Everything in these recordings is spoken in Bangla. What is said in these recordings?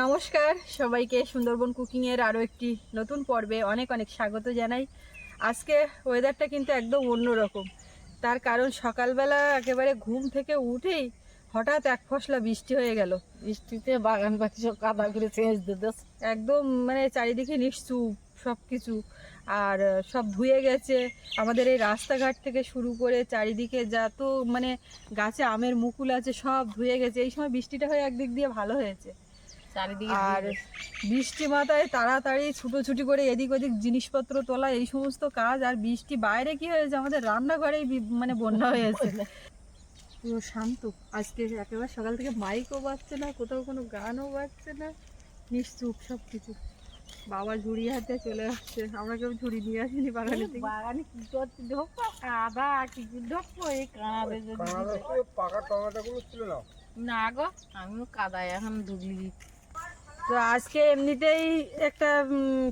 নমস্কার সবাইকে সুন্দরবন কুকিংয়ের আরও একটি নতুন পর্বে অনেক অনেক স্বাগত জানাই। আজকে ওয়েদারটা কিন্তু একদম অন্যরকম। তার কারণ সকালবেলা একেবারে ঘুম থেকে উঠেই হঠাৎ এক ফসলা বৃষ্টি হয়ে গেল। বৃষ্টিতে বাগান বাকি সব কাদা করে চেঞ্জ দিতে একদম মানে চারিদিকে নিশ্চুপ সব কিছু আর সব ধুয়ে গেছে। আমাদের এই রাস্তাঘাট থেকে শুরু করে চারিদিকে যত মানে গাছে আমের মুকুল আছে সব ধুয়ে গেছে। এই সময় বৃষ্টিটা হয়ে একদিক দিয়ে ভালো হয়েছে। আর বৃষ্টি মাথায় তাড়াতাড়ি ছুটোছুটি করে এদিক ওদিক জিনিসপত্র তোলা এই সমস্ত কাজ। আর বৃষ্টি বাইরে কি হয়েছে? আমাদের রান্নাঘরেই মানে বন্যা হয়েছে। পুরো শান্ত। আজকে একেবারে সকাল থেকে মাইকও বাজছে না কোথাও কোনো গানও বাজছে না। নিশ্চুপ সব কিছু বাবা ঝুড়ি হাতে চলে আসছে। আমরা কেউ ঝুড়ি নিয়ে আসিনি বাগানে বাগানে কি করছি? ঢোকো কাদা কি ঢোকো এই কাদা যদি পাকা টমেটোগুলো ছিল না। না গো আমিও কাদায় এখন ডুবলি তো আজকে এমনিতেই একটা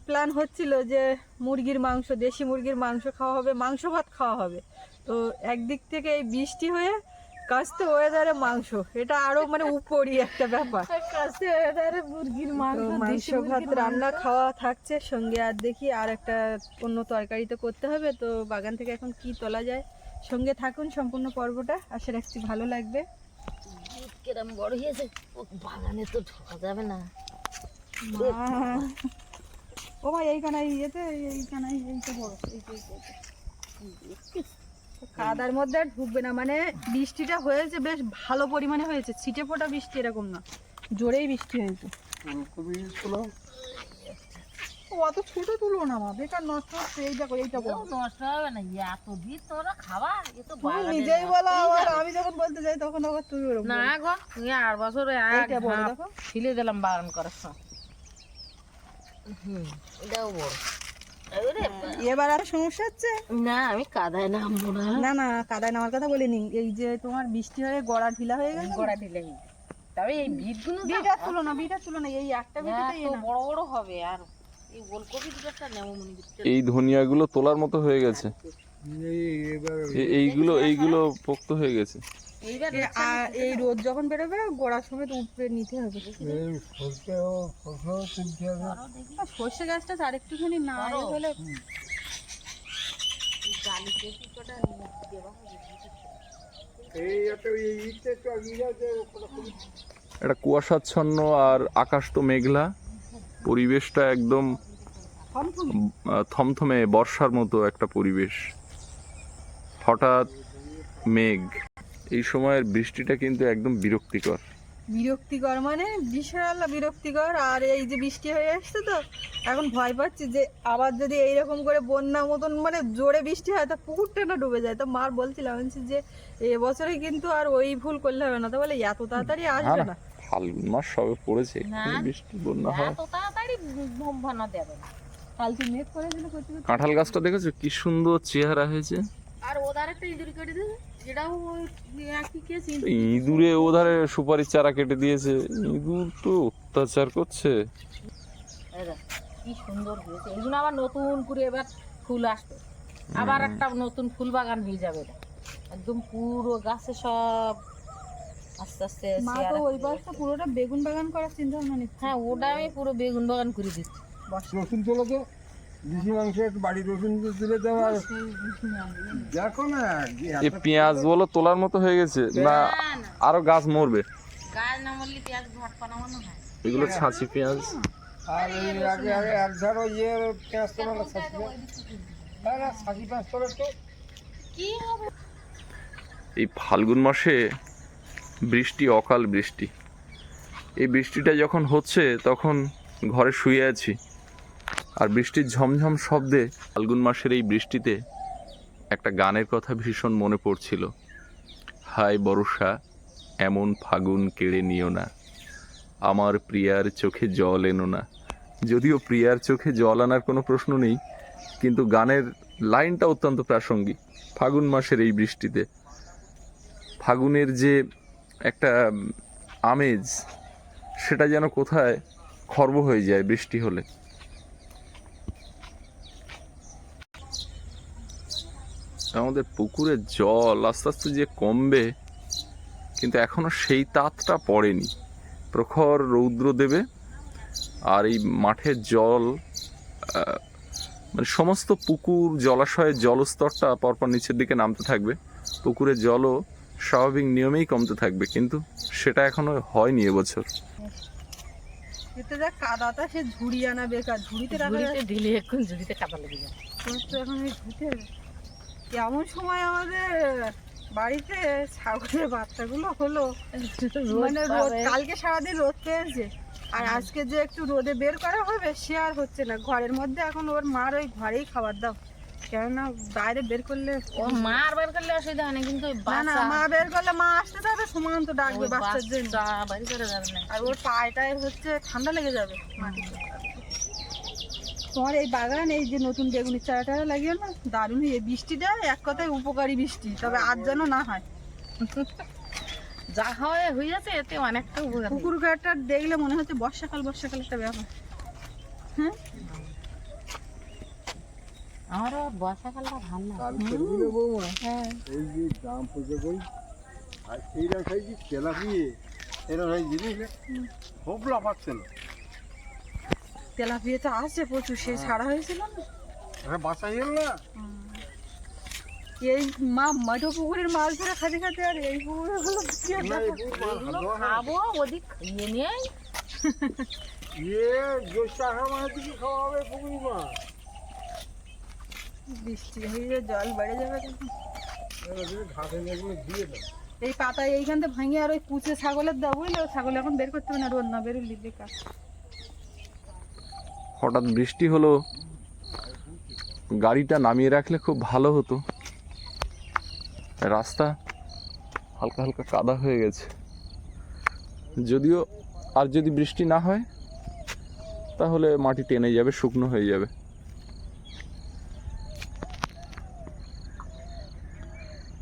প্ল্যান হচ্ছিল যে মুরগির মাংস দেশি মুরগির মাংস খাওয়া হবে মাংস ভাত খাওয়া হবে। তো একদিক থেকে এই বৃষ্টি হয়ে কাস্তে ওয়েদারে মাংস। এটা আরও মানে উপরই একটা ব্যাপার। কাস্তে ওয়েদারে মুরগির মাংস মাংস ভাত রান্না খাওয়া থাকছে সঙ্গে আর দেখি আর একটা অন্য তরকারি তো করতে হবে। তো বাগান থেকে এখন কি তোলা যায়? সঙ্গে থাকুন সম্পূর্ণ পর্বটা। আশা রাখছি ভালো লাগবে। কিরম বড় হয়েছে। বাগানে তো ঢোকা যাবে না। ও ভাই এই ইয়েতে এই এইটা বড় এইটা, এইটা। কাদার মধ্যে ঢুকবে না মানে বৃষ্টিটা হয়েছে বেশ ভালো পরিমাণে হয়েছে। ছিটে ফোটা বৃষ্টি এরকম না জোরেই বৃষ্টি হয়েছে। ছিল ও। অত ছোট তুলো না মা বেকার নষ্ট হচ্ছে এই দেখো এইটা এও নষ্ট হবে না এত দিন তোরা এ তো নিজেই বলো এই আবার আমি যখন বলতে যাই তখন আবার তুমি না গো তুমি আর বছর এইটা বড় দেখো। ফেলে দিলাম বারণ করার সময়। এটাও বড়। এবার আর সমস্যা হচ্ছে? না আমি কাদায় নামবো না। না না কাদায় নামার কথা বলিনি। এই যে তোমার বৃষ্টি হয়ে গড়া ঢিলা হয়ে গেছে গোড়া ঢিলে তবে এই বিটগুলো যা বিটা তুলো না বিটা তুলো না এই একটা বিটাতেই বড় বড় হবে আর এই ওলকপি দুটোটা নেব মনে এই ধনিয়াগুলো তোলার মতো হয়ে গেছে। এই এবার এ- এইগুলো এইগুলো পোক্ত হয়ে গেছে। আর এই রোদ যখন বেরোবে গোড়া সমেত উপরে নিতে হবে। সর্ষে গাছটা আর একটুখানি না হলে খুবই একটা কুয়াশাচ্ছন্ন আর আকাশ তো মেঘলা। পরিবেশটা একদম থমথমে বর্ষার মতো একটা পরিবেশ। হঠাৎ মেঘ। এই সময়ের বৃষ্টিটা কিন্তু একদম বিরক্তিকর। বিরক্তিকর মানে বিশাল বিরক্তিকর। আর এই যে বৃষ্টি হয়ে আসছে তো এখন ভয় পাচ্ছি যে আবার যদি এইরকম করে বন্যা মতন মানে জোরে বৃষ্টি হয় তা পুকুরটা না ডুবে যায়। তো মার বলছিলাম বলছি যে এবছরে কিন্তু আর ওই ভুল করলে হবে না। তো বলে এত তাড়াতাড়ি আসবে না, ফাল্গুন মাস সবে পড়েছে। বৃষ্টি বন্যা হয়। এত তাড়াতাড়ি দেবে না। মেঘ করতে কাঁঠাল গাছটা দেখেছ? কি সুন্দর চেহারা হয়েছে। আর ওদার একটা ইঁদুর কেটে দেবে ইঁদুরে ওধারে সুপারির চারা কেটে দিয়েছে। ইঁদুর তো অত্যাচার করছে। কি সুন্দর হয়েছে। জন্য আবার নতুন করে এবার ফুল আসবে। আবার একটা নতুন ফুল বাগান হয়ে যাবে। একদম পুরো গাছে সব আস্তে আস্তে মা তো ওই পাশটা পুরোটা বেগুন বাগান করার চিন্তা ভাবনা নিচ্ছে। হ্যাঁ ওটা আমি পুরো বেগুন বাগান করে দিচ্ছি। রসুন তোলো তো দেশি মাংস একটু বাড়ির রসুন তুলে দেওয়া দেখো না যে পেঁয়াজ বলো তোলার মতো হয়ে গেছে না আরও গাছ মরবে? গাছ না মরলে পেঁয়াজ ভাট বানানো হয়। এগুলো ছাঁচি পেঁয়াজ। আর এই আগে আগে এক ধারো ইয়ে পেঁয়াজ তোলা না ছাঁচি না ছাঁচি পেঁয়াজ তোলা তো। কি হবে? এই ফাল্গুন মাসে বৃষ্টি অকাল বৃষ্টি। এই বৃষ্টিটা যখন হচ্ছে তখন ঘরে শুয়ে আছি। আর বৃষ্টির ঝমঝম শব্দে ফাল্গুন মাসের এই বৃষ্টিতে একটা গানের কথা ভীষণ মনে পড়ছিল। হায় বর্ষা, এমন ফাগুন কেড়ে নিও না। আমার প্রিয়ার চোখে জল এনো না। যদিও প্রিয়ার চোখে জল আনার কোনো প্রশ্ন নেই, কিন্তু গানের লাইনটা অত্যন্ত প্রাসঙ্গিক ফাগুন মাসের এই বৃষ্টিতে। ফাগুনের যে একটা আমেজ, সেটা যেন কোথায় খর্ব হয়ে যায় বৃষ্টি হলে। আমাদের পুকুরের জল আস্তে আস্তে যে কমবে কিন্তু এখনও সেই তাতটা পড়েনি। প্রখর রৌদ্র দেবে আর এই মাঠের জল মানে সমস্ত পুকুর জলাশয়ের জলস্তরটা পরপর নিচের দিকে নামতে থাকবে। পুকুরের জলও স্বাভাবিক নিয়মেই কমতে থাকবে কিন্তু সেটা এখনও হয়নি এবছর। এতে যা কাদাটা সে ঝুড়ি আনা বেকার। ঝুড়িতে এখন ঝুড়িতে কাদা লেগে তো এখন ঝুড়িতে কেমন সময় আমাদের বাড়িতে ছাগলের বাচ্চাগুলো হলো। মানে রোদ কালকে সারাদিন রোদ পেয়েছে। আর আজকে যে একটু রোদে বের করা হবে সে আর হচ্ছে না। ঘরের মধ্যে এখন ওর মার ওই ঘরেই খাবার দাও। কেননা বাইরে বের করলে ও মার বের করলে অসুবিধা হয় না কিন্তু না না মা বের করলে মা আসতে যাবে সমান তো ডাকবে বাচ্চার জন্য। আর ওর পায়েটায় হচ্ছে ঠান্ডা লেগে যাবে। মাটিতে তোমার এই বাগান এই যে নতুন বেগুনের চারা টারা লাগিয়ে না দারুণ এই বৃষ্টিটা এক কথায় উপকারী বৃষ্টি তবে আজ যেন না হয়। যা হয় হয়ে যাচ্ছে এতে অনেকটা উপকার। পুকুর ঘাটটা দেখলে মনে হচ্ছে বর্ষাকাল বর্ষাকাল একটা ব্যাপার। হ্যাঁ? আমারও বর্ষাকালটা ভালো হ্যাঁ। এই যে দাম কই আর তেলাপিয়ে। জিনিস লাফাচ্ছে না। তেলাপিয়া তো আছে প্রচুর সে ছাড়া হয়েছিল না? হ্যাঁ বাসা না? এই মা মাঠো পুকুরের মাছ ধরে খাতে খাতে আর এই পুকুরে হলো হয়। খাব ওদিক খাইয়ে নেই। ইয়ে জ্যৈষ্ঠ আষাঢ় মাসের দিকে খাওয়া হবে পুকুরি মাছ। বৃষ্টি হয়ে জল বেড়ে যাবে ঘাসে দিয়ে এই পাতা এইখান থেকে ভাঙে আর ওই কুচে ছাগলের দাও বুঝলে ছাগল এখন বের করতে হবে না রোদ না বেরোলি বেকার হঠাৎ বৃষ্টি হলো, গাড়িটা নামিয়ে রাখলে খুব ভালো হতো। রাস্তা হালকা হালকা কাদা হয়ে গেছে। যদিও আর যদি বৃষ্টি না হয়, তাহলে মাটি টেনে যাবে, শুকনো হয়ে যাবে।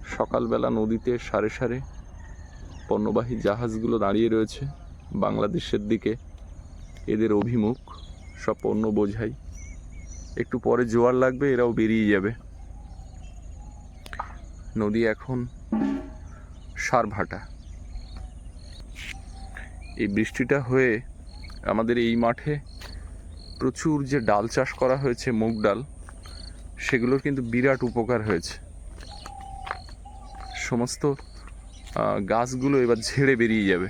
সকালবেলা নদীতে সারে সারে পণ্যবাহী জাহাজগুলো দাঁড়িয়ে রয়েছে বাংলাদেশের দিকে। এদের অভিমুখ। সব পণ্য বোঝাই। একটু পরে জোয়ার লাগবে, এরাও বেরিয়ে যাবে। নদী এখন সারভাটা এই বৃষ্টিটা হয়ে আমাদের এই মাঠে প্রচুর যে ডাল চাষ করা হয়েছে, মুগ ডাল, সেগুলোর কিন্তু বিরাট উপকার হয়েছে। সমস্ত গাছগুলো এবার ঝেড়ে বেরিয়ে যাবে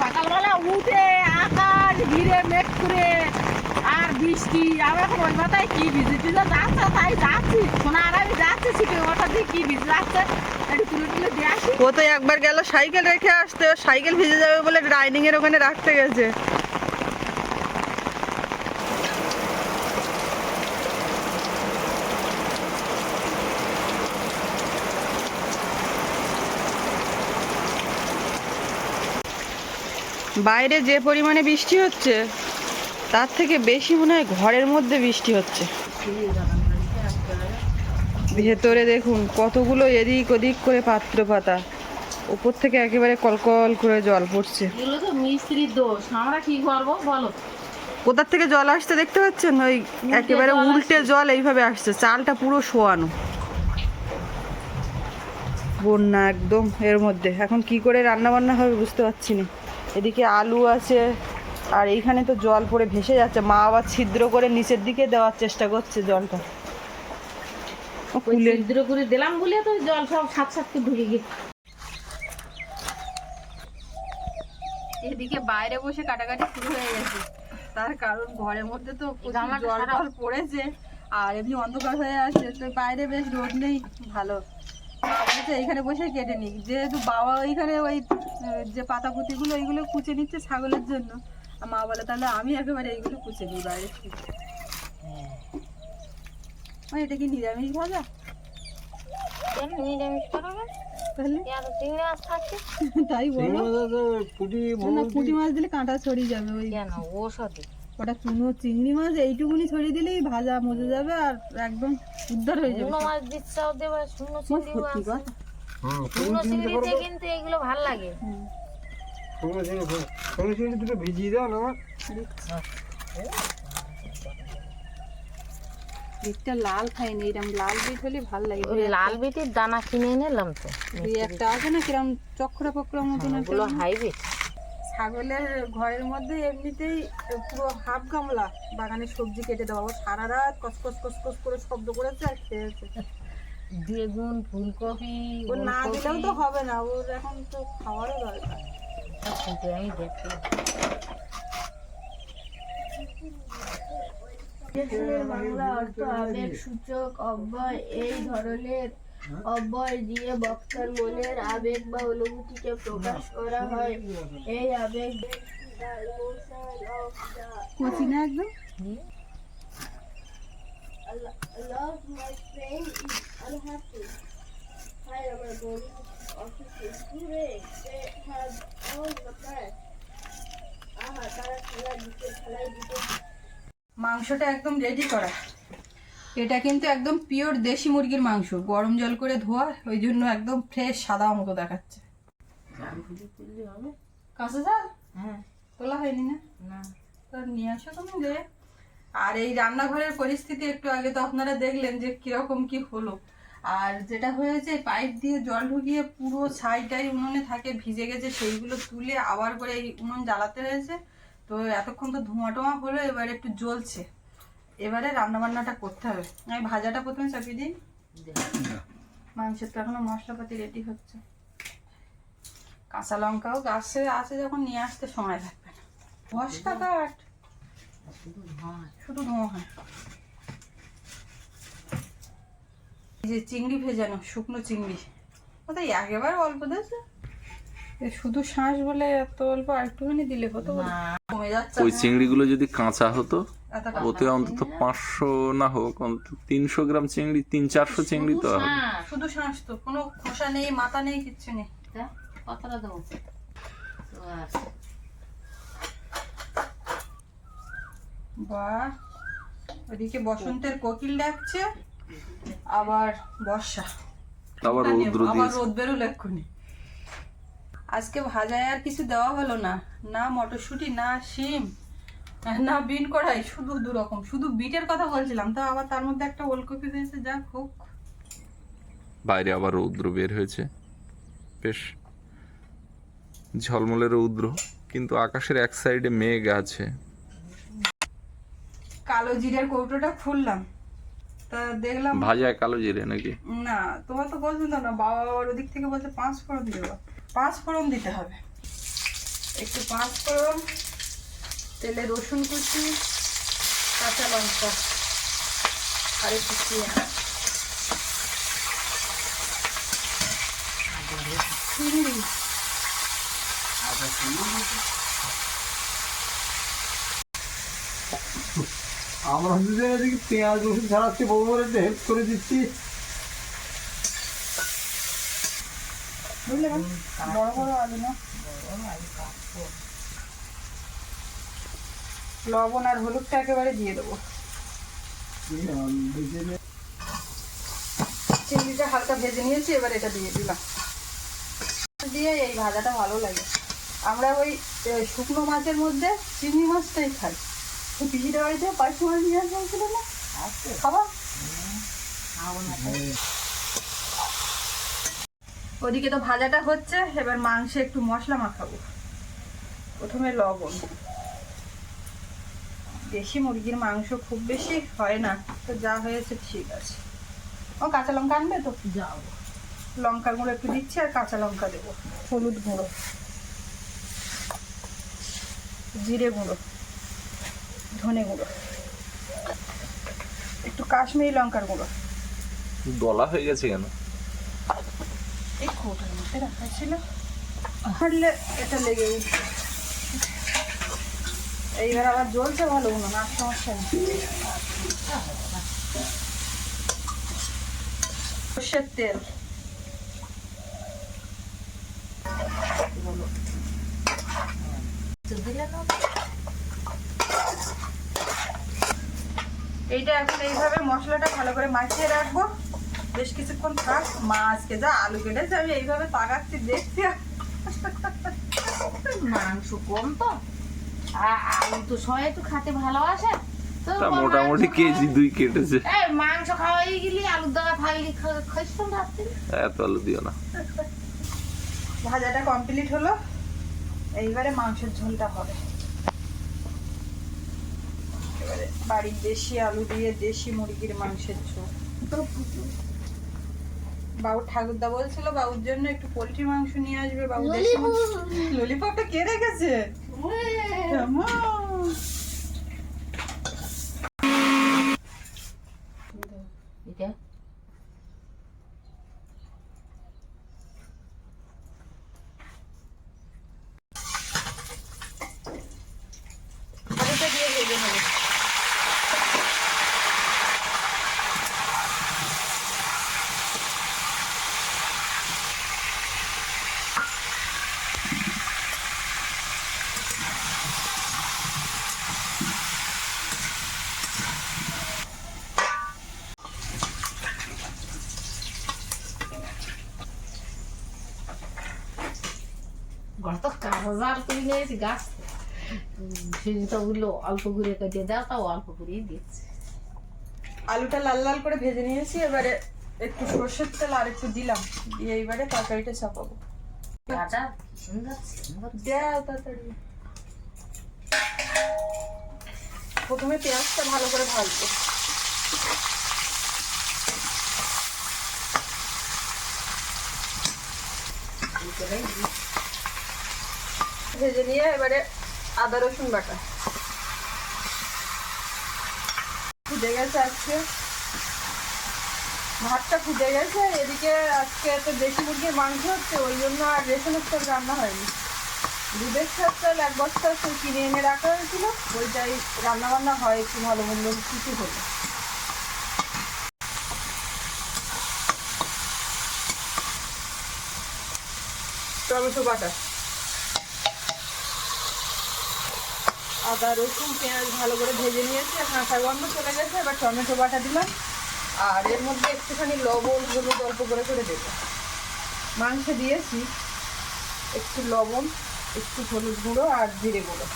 সকালবেলা উঠে আকাশ ঘিরে মেঘ করে আর বৃষ্টি আমি এখন ওই মাথায় কি ভিজে টিজে যাচ্ছে তাই যাচ্ছি শোনা আর আমি যাচ্ছি ছিটে ওটা দিয়ে কি ভিজে যাচ্ছে একটু তুলে তুলে দিয়ে আসি ও তো একবার গেল সাইকেল রেখে আসতে ও সাইকেল ভিজে যাবে বলে ডাইনিং এর ওখানে রাখতে গেছে। বাইরে যে পরিমাণে বৃষ্টি হচ্ছে, তার থেকে বেশি মনে হয় ঘরের মধ্যে বৃষ্টি হচ্ছে। ভেতরে দেখুন, কতগুলো এদিক ওদিক করে পাত্র পাতা উপর থেকে একেবারে কলকল করে জল পড়ছে। এগুলো তো মিস্ত্রির দোষ। আমরা কি করব? বলো। কোথার থেকে জল আসছে দেখতে পাচ্ছেন? ওই একেবারে উল্টে জল এইভাবে আসছে। চালটা পুরো শোয়ানো। বন্যা একদম এর মধ্যে। এখন কি করে রান্না বান্না হবে বুঝতে পারছি না। এদিকে আলু আছে আর এইখানে তো জল পড়ে ভেসে যাচ্ছে। মা আবার ছিদ্র করে নিচের দিকে দেওয়ার চেষ্টা করছে জলটা। ছিদ্র করে দিলাম বলে তো জল সব সাত সাত করে ঢুকে গেছে। এদিকে বাইরে বসে কাটাকাটি শুরু হয়ে গেছে। তার কারণ ঘরের মধ্যে তো জল টল পড়েছে আর এমনি অন্ধকার হয়ে আছে তো বাইরে বেশ রোদ নেই ভালো। বলেছে এইখানে বসে কেটে নিক যেহেতু বাবা ওইখানে ওই যে পাতা পুঁতিগুলো ওইগুলো কুচে নিচ্ছে ছাগলের জন্য। আর মা বলে তাহলে আমি একেবারে এইগুলো কুচে নিই বাইরে থেকে। এটা কি নিরামিষ ভাজা? নিরামিষ করাবে তাহলে? চিংড়ি মাছ খাচ্ছে তাই বলো। পুঁটি মাছ দিলে কাঁটা ছড়িয়ে যাবে ওই কেন? ওষুধে। ওটা চুনো চিংড়ি মাছ এইটুকুনি ছড়িয়ে দিলেই ভাজা মজে যাবে আর একদম উদ্ধার হয়ে যাবে। মাছ দিচ্ছাও দেবে চিংড়ি মাছ। শুকনো চিংড়িতে কিন্তু এগুলো ভালো লাগে। শুকনো চিংড়ি শুকনো চিংড়ি দুটো ভিজিয়ে দাও না বিটটা লাল খাইনি এরকম লাল বিট হলে ভালো লাগে। ওই লাল বিটির দানা কিনে এনেলাম তো। দুই একটা আছে না কিরম চক্করা পকরা মতন একটা ওগুলো হাইব্রিড ছাগলের ঘরের মধ্যে এমনিতেই পুরো হাফ গামলা বাগানে সবজি কেটে দেওয়া। সারা রাত কসকস কসকস করে শব্দ করেছে আর খেয়েছে। বেগুন ফুলকপি ও না দিলেও তো হবে না ওর এখন তো খাওয়ারও দরকার। আমি দেখি। বাংলা অর্থ আবেগ সূচক অব্যয় এই ধরনের অব্যয় দিয়ে বক্তার মনের আবেগ বা অনুভূতিকে প্রকাশ করা হয় এই আবেগ একদম love my friend is unhappy hi আমার বোন অসুস্থ ঘুরে they have all the plan আহা তারা খেলা দিতে খেলায় দিতে মাংসটা একদম রেডি করা। এটা কিন্তু একদম পিওর দেশি মুরগির মাংস। গরম জল করে ধোয়া ওই জন্য একদম ফ্রেশ সাদা মতো দেখাচ্ছে। হ্যাঁ। তোলা হয়নি না? না। নিয়ে আসো তুমি যে। আর এই রান্নাঘরের পরিস্থিতি একটু আগে তো আপনারা দেখলেন যে কীরকম কি হলো। আর যেটা হয়েছে পাইপ দিয়ে জল ঢুকিয়ে পুরো ছাইটাই উনুনে থাকে ভিজে গেছে সেইগুলো তুলে আবার করে এই উনুন জ্বালাতে হয়েছে। তো এতক্ষণ তো ধোঁয়া টোয়া হলো, এবার একটু জ্বলছে। এবারে রান্না বান্নাটা করতে হবে। আমি ভাজাটা প্রথমে চাপিয়ে দিই। মাংসের তো এখনও মশলাপাতি রেডি হচ্ছে। কাঁচা লঙ্কাও গাছে আছে, যখন নিয়ে আসতে সময় লাগবে না। কাট শুধু ধোঁয়া হয়। এই যে চিংড়ি ভেজানো, শুকনো চিংড়ি। কোথায়? একেবারে অল্প দিয়েছে। শুধু শ্বাস বলে এত অল্প আর একটুখানি দিলে হতো কমে যাচ্ছে ওই চিংড়িগুলো যদি কাঁচা হতো ওতে অন্তত পাঁচশো না হোক অন্তত তিনশো গ্রাম চিংড়ি তিন চারশো চিংড়ি তো হবে। হ্যাঁ শুধু শ্বাস তো কোনো খোসা নেই মাথা নেই কিচ্ছু নেই। দেবো। বাহ ওদিকে বসন্তের কোকিল ডাকছে আবার বর্ষা। আবার আবার রোদ বেরোলো এক্ষুনি। আজকে ভাজায় আর কিছু দেওয়া হলো না। না মটরশুঁটি না শিম না বিন কড়াই শুধু দু রকম। শুধু বিটের কথা বলছিলাম তো আবার তার মধ্যে একটা ওলকপি হয়েছে যা হোক। বাইরে আবার রৌদ্র বের হয়েছে। বেশ ঝলমলে রৌদ্র কিন্তু আকাশের এক সাইডে মেঘ আছে। কালো জিরের কৌটোটা খুললাম। তা দেখলাম ভাজা কালো জিরে নাকি? না তোমার তো পছন্দ না। বাবা আবার ওদিক থেকে বলছে পাঁচ ফোড়ন দিয়ে দেবো পাঁচ ফোড়ন দিতে হবে। একটু পাঁচ ফোড়ন, তেলে রসুন কুচি, কাঁচা লঙ্কা আর একটু পেঁয়াজ। আমরা এদিকে পেঁয়াজ রসুন ছাড়াচ্ছি বৌমার একটু হেল্প করে দিচ্ছি। বুঝলে বড় বড় আলু না? লবণ আর হলুদটা একেবারে দিয়ে দেবো। চিংড়িটা হালকা ভেজে নিয়েছি এবার এটা দিয়ে দিলাম। দিয়ে এই ভাজাটা ভালো লাগে। আমরা ওই শুকনো মাছের মধ্যে চিংড়ি মাছটাই খাই। পিসিটা বাড়িতে পাঁচশো মাছ নিয়ে আসা হয়েছিল না? খাবা খাব? না ওদিকে তো ভাজাটা হচ্ছে এবার মাংসে একটু মশলা মাখাবো। প্রথমে লবণ। দেশি মুরগির মাংস খুব বেশি হয় না তো যা হয়েছে ঠিক আছে। ও কাঁচা লঙ্কা আনবে তো? যাও। লঙ্কার গুঁড়ো একটু দিচ্ছি আর কাঁচা লঙ্কা দেবো হলুদ গুঁড়ো। জিরে গুঁড়ো ধনে গুঁড়ো। একটু কাশ্মীরি লঙ্কার গুঁড়ো। দলা হয়ে গেছে কেন? কৌটার মধ্যে রাখা ছিল। এটা লেগে। এইবার আবার জ্বলছে ভালো উনুন আর সমস্যা নেই। সর্ষের তেল। এইটা এখন এইভাবে মশলাটা ভালো করে মাখিয়ে রাখব। বেশ কিছুক্ষণ থাক মা আজকে যা আলু কেটেছে আমি এইভাবে তাকাচ্ছি দেখছি। মাংস কম তো। আলু তো সবাই একটু খেতে ভালোবাসে। তা মোটামুটি কেজি দুই কেটেছে। মাংস খাওয়াই গেলি ফাইলি খাইছিলাম রাত্রে। এত আলু দিও না। ভাজাটা কমপ্লিট হলো। এইবারে মাংসের ঝোলটা হবে। এবারে বাড়ির দেশি আলু দিয়ে দেশি মুরগির মাংসের ঝোল। বাবু ঠাকুরদা বলছিল বাবুর জন্য একটু পোলট্রি মাংস নিয়ে আসবে বাবু ললিপপটা কে রেখেছে কেমন? এটা আলুটা দিয়ে ভেজে নেবে গত কাগজার করে নিয়েছি গাছ। সেটা বলল অল্প করে কেটে দাও তাও অল্প করেই দিচ্ছে আলুটা লাল লাল করে ভেজে নিয়েছি এবারে একটু সর্ষের তেল আর একটু দিলাম দিয়ে এইবারে তরকারিটা চাপাবো। প্রথমে পেঁয়াজটা ভালো করে ভাজবো। ভেজে নিয়ে এবারে আদা রসুন বাটা। ফুটে গেছে আজকে। ভাতটা ফুটে গেছে, এদিকে আজকে তো দেশি মুরগির মাংস হচ্ছে, ওই জন্য আর রেশনের চাল রান্না হয়নি। দুধের চাল এক বস্তা কিনে এনে রাখা হয়েছিল, ওইটাই রান্না বান্না হয় একটু ভালো মন্দ কিছু হলে। টমেটো বাটা। আদা, রসুন, পেঁয়াজ ভালো করে ভেজে নিয়েছি কাঁচা গন্ধ চলে গেছে, এবার টমেটো বাটা দিলাম। আর এর মধ্যে একটুখানি লবণ, হলুদ অল্প করে করে দেবো। মাংস দিয়েছি একটু লবণ, একটু হলুদ গুঁড়ো আর জিরে গুঁড়ো।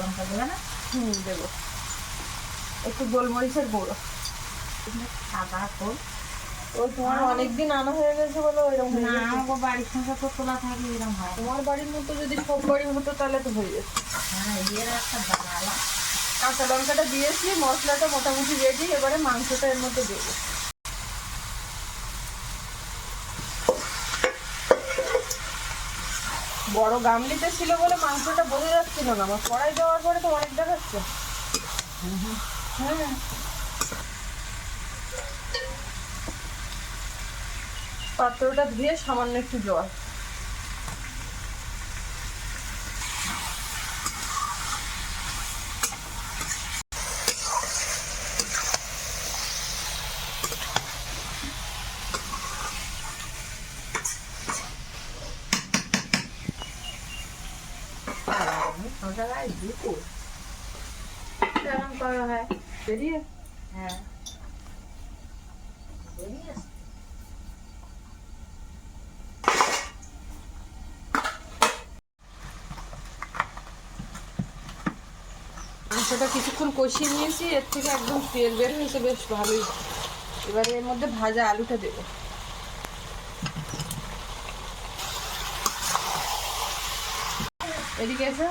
লঙ্কা দেবে না? হুম, দেবো। একটু গোলমরিচের গুঁড়ো। সাদা খোল ওই তোমার অনেকদিন আনা হয়ে গেছে বলে ওইরকম না গেছে। বাড়ির সংসার তো তোলা থাকে এরকম হয়। তোমার বাড়ির মতো যদি সব হতো তাহলে তো হয়ে যেত। হ্যাঁ এর একটা বাঙালা কাঁচা লঙ্কাটা দিয়েছি মশলাটা মোটামুটি রেডি এবারে মাংসটা এর মধ্যে দেবো। বড় গামলিতে ছিল বলে মাংসটা বোঝা যাচ্ছিল না আমার কড়াই দেওয়ার পরে তো অনেক দেখাচ্ছে হ্যাঁ। পাত্রটা ধুয়ে সামান্য একটু জল। করা হয়। বেরিয়ে হ্যাঁ বেরিয়ে মাংসটা কিছুক্ষণ কষিয়ে নিয়েছি এর থেকে একদম তেল বের হয়েছে বেশ ভালোই। এবারে এর মধ্যে ভাজা আলুটা দেবো। এদিকে এসে।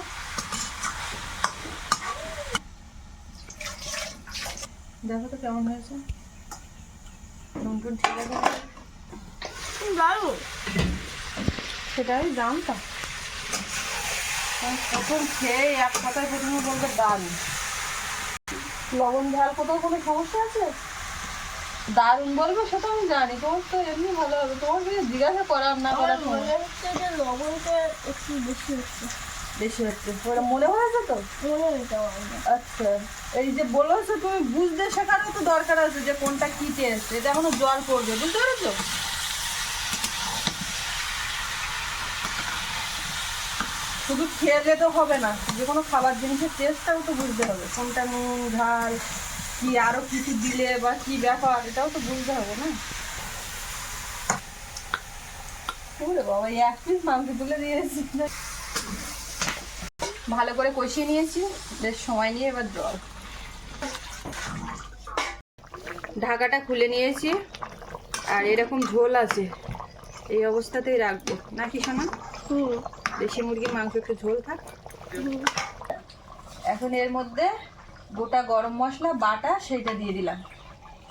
দেখো তো কেমন হয়েছে। নুন টুন ঠিক আছে দারুণ। সেটাই জানতাম তখন খেয়ে এক কথায় প্রথমে বলতে দারুণ। লবণ ঝাল কোথাও কোনো সমস্যা আছে? দারুণ বলব সেটা আমি জানি। তোমার তো এমনি ভালো হবে। তোমার যদি জিজ্ঞাসা করার না করার মনে হচ্ছে যে লবণটা একটু বেশি হচ্ছে। বেশি হচ্ছে। ওটা মনে হয়েছে তো? মনে আমার আচ্ছা। এই যে বলেছ তুমি বুঝতে শেখারও তো দরকার আছে যে কোনটা কি টেস্ট এটা এখনও জল পড়বে বুঝতে পেরেছ? শুধু খেলে তো হবে না, যে কোনো খাবার জিনিসের টেস্টটাও তো বুঝতে হবে। কোনটা নুন, ঝাল, কি আরও কিছু দিলে বা কি ব্যাপার, এটাও তো বুঝতে হবে না। বাবা এক পিস মাংস তুলে দিয়েছি ভালো করে কষিয়ে নিয়েছি, বেশ সময় নিয়ে এবার জল। ঢাকাটা খুলে নিয়েছি, আর এরকম ঝোল আছে, এই অবস্থাতেই রাখব। নাকি শোনা হুম। দেশি মুরগির মাংস একটু ঝোল থাক। এখন এর মধ্যে গোটা গরম মশলা বাটা সেইটা দিয়ে দিলাম।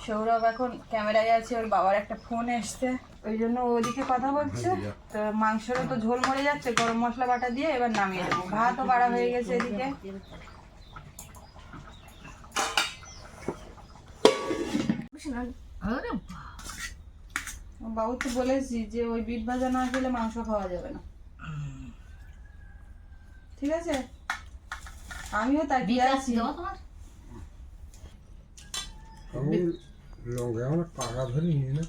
সৌরভ এখন ক্যামেরায় আছে ওর বাবার একটা ফোন এসছে। ওই জন্য ওদিকে কথা বলছে। তো মাংসেরও তো ঝোল মরে যাচ্ছে গরম মশলা বাটা দিয়ে এবার নামিয়ে দেবো। ভাতও বাড়া হয়ে গেছে এদিকে। বাবু তো বলেছি যে ওই বিট ভাজা না খেলে মাংস খাওয়া যাবে না। ঠিক আছে? আমিও তাকিয়ে বিকাশ আছি। তোমার? লঙ্কা আমার পাকা ধরে নিয়ে না।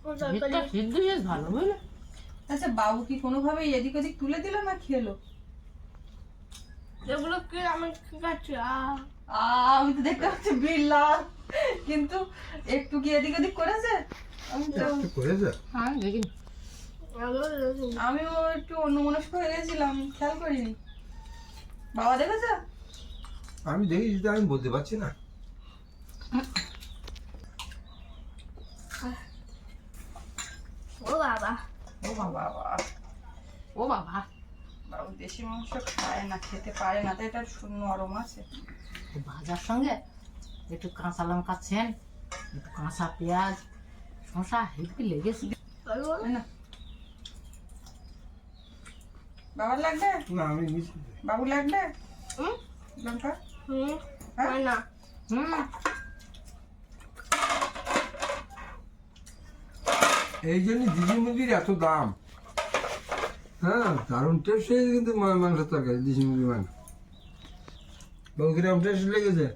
ও তরকারি বিটটা সিদ্ধ বেশ ভালো বুঝলে আচ্ছা বাবু কি কোনোভাবে এদিক ওদিক তুলে দিল না খেলো? এগুলো কি আমি কি খাচ্ছি? আহ আহ, আমি তো দেখতে পাচ্ছি বিড়লাল কিন্তু একটু কি এদিক ওদিক করেছে? আমি তো করেছে? হ্যাঁ দেখি আমিও একটু অন্যমনস্ক হয়ে গেছিলাম খেয়াল করিনি। বাবা দেখেছে? আমি দেখেছি তো আমি বলতে পারছি না। ও বাবা। ও বাবা বাবা। ও বাবা। বাবু দেশি মাংস খায় না খেতে পারে না তো এটা শু- নরম আছে। ভাজার সঙ্গে একটু কাঁচা লঙ্কা ছেন একটু কাঁচা পেঁয়াজ শশা হেভি লেগেছে। তাই না বাবার লাগবে? না আমি নিচ্ছি বাবু লাগবে? হুম? লঙ্কা? হুম হ্যাঁ? না। হুম। এই জন্য দিদি মুরগির এত দাম। হ্যাঁ দারুণ টেস্ট হয়েছে কিন্তু মা- মাংসের তরকারি দিদি মুরগির মাংস। বাবু কিরম টেস্ট লেগেছে?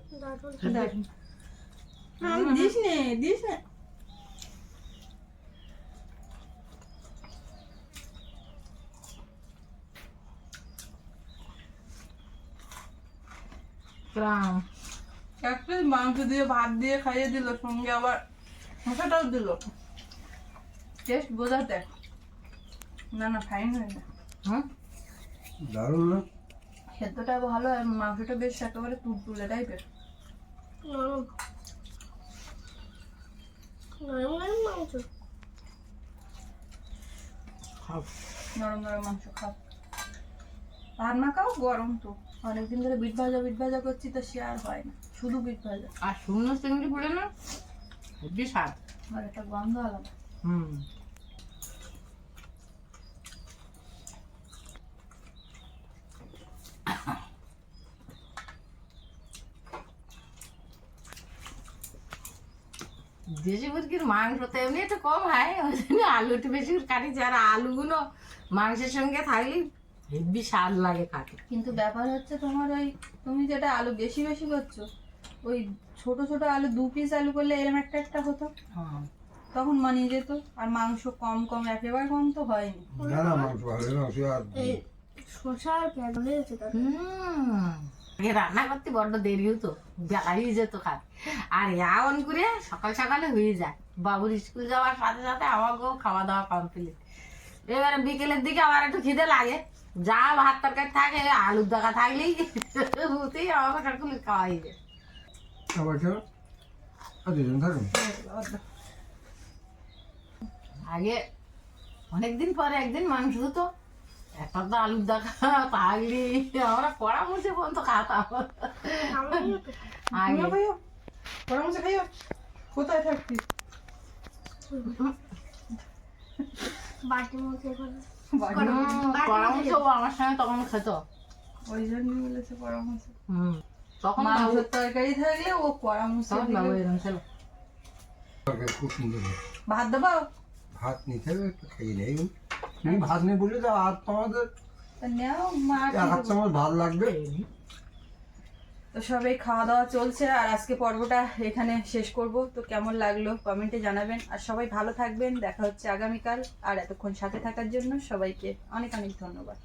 দিস নে দিস নে গ্রাম এক পিস মাংস দিয়ে ভাত দিয়ে খাইয়ে দিল সঙ্গে আবার মশাটাও দিল। টেস্ট বোঝাতে। না না ফাইন হয়েছে হুম দারুণ না? সেদ্ধটা ভালো আর মাংসটা বেশ একেবারে তুলতুলে টাইপের নরম নরম নরম মাংস। খাও। নরম নরম মাংস খাও। ভাত না খাও গরম তো। অনেকদিন ধরে বিট ভাজা বিট ভাজা করছি তো সে আর হয় না। শুধু বিট ভাজা। আর শুকনো চিংড়ি পড়ে না? হেভি স্বাদ। আর একটা গন্ধ আলাদা। হুম। দেশি মুরগির মাংস তো এমনি একটু কম হয় ওই জন্য আলু একটু বেশি করে কাটি যারা আলুগুলো মাংসের সঙ্গে থাকলে হেভি স্বাদ লাগে কাটে কিন্তু ব্যাপার হচ্ছে তোমার ওই তুমি যেটা আলু বেশি বেশি করছ ওই ছোট ছোট আলু দু পিস আলু করলে এরম একটা একটা হতো। হ্যাঁ। তখন মানিয়ে যেত আর মাংস কম কম একেবারে কম তো হয়নি। না না মাংস ভালো মাংস আর এই আর পেঁয়াজ হয়েছে হুম। আগে রান্না করতে বড্ড দেরি হতো বেলা বেলাই যেত খাত আর এমন করে সকাল সকালে হয়ে যায়। বাবুর স্কুল যাওয়ার সাথে সাথে আমাকেও খাওয়া দাওয়া কমপ্লিট এবারে বিকেলের দিকে আবার একটু খিদে লাগে। যা ভাত তরকারি থাকে আলুর দাকা থাকলেই হতেই আমাকে সবগুলো খাওয়া হয়ে যায়। আবার কেন আর দুজন থাকুন আগে অনেকদিন পরে একদিন মাংস হতো একটা তো আলুর দাকা থাকলে আমরা পরামর্শে পর্যন্ত খাতাম তো আগে খাইও? পরামর্শ খাইও? কোথায় থাকতি করে বাড়ি। পরামর্শ আমার সঙ্গে তখন খেত। ওই জন্য বলেছে পরামর্শ। হুম। তখন মাংসের তরকারি থাকলে ও পরামর্শ বাবু এরকম ছিল। খুব সুন্দর ভাত দেবো? ভাত নিতে হবে একটু খাইয়ে নেই। তুমি ভাত নিয়ে বললে তো আর তোমাদের তা নেও মা এক হাত চামচ ভাত লাগবে। তো সবাই খাওয়া দাওয়া চলছে, আর আজকে পর্বটা এখানে শেষ করব। তো কেমন লাগল কমেন্টে জানাবেন। আর সবাই ভালো থাকবেন, দেখা হচ্ছে আগামীকাল। আর এতক্ষণ সাথে থাকার জন্য সবাইকে অনেক অনেক ধন্যবাদ।